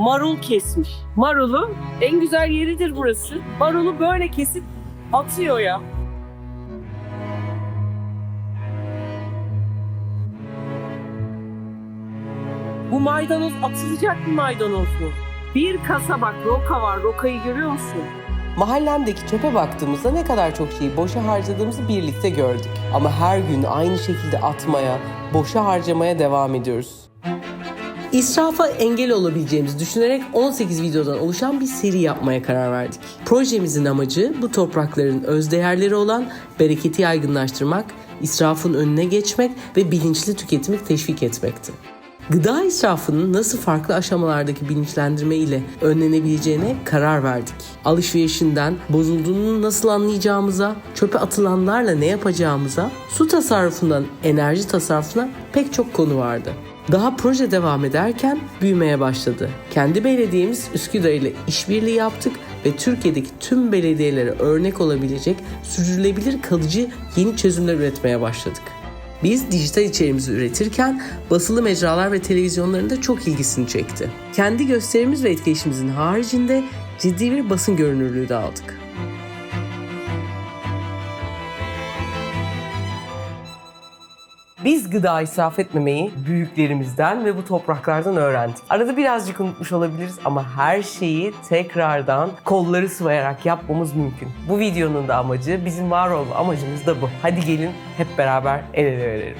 marul kesmiş. Marulu en güzel yeridir burası. Marulu böyle kesip atıyor ya. Bu maydanoz atılacak bir maydanoz mu? Bir kasa bak roka var. Rokayı görüyor musun? Mahallemdeki çöpe baktığımızda ne kadar çok şeyi boşa harcadığımızı birlikte gördük. Ama her gün aynı şekilde atmaya, boşa harcamaya devam ediyoruz. İsrafa engel olabileceğimizi düşünerek 18 videodan oluşan bir seri yapmaya karar verdik. Projemizin amacı bu toprakların özdeğerleri olan bereketi yaygınlaştırmak, israfın önüne geçmek ve bilinçli tüketimi teşvik etmekti. Gıda israfının nasıl farklı aşamalardaki bilinçlendirme ile önlenebileceğine karar verdik. Alışverişinden bozulduğunu nasıl anlayacağımıza, çöpe atılanlarla ne yapacağımıza, su tasarrufundan enerji tasarrufuna pek çok konu vardı. Daha proje devam ederken büyümeye başladı. Kendi belediyemiz Üsküdar ile işbirliği yaptık ve Türkiye'deki tüm belediyelere örnek olabilecek sürdürülebilir kalıcı yeni çözümler üretmeye başladık. Biz dijital içeriğimizi üretirken basılı mecralar ve televizyonların da çok ilgisini çekti. Kendi gösterimiz ve etkileşimimizin haricinde ciddi bir basın görünürlüğü de aldık. Biz gıda israf etmemeyi büyüklerimizden ve bu topraklardan öğrendik. Arada birazcık unutmuş olabiliriz ama her şeyi tekrardan kolları sıvayarak yapmamız mümkün. Bu videonun da amacı, bizim var olma amacımız da bu. Hadi gelin hep beraber el ele verelim.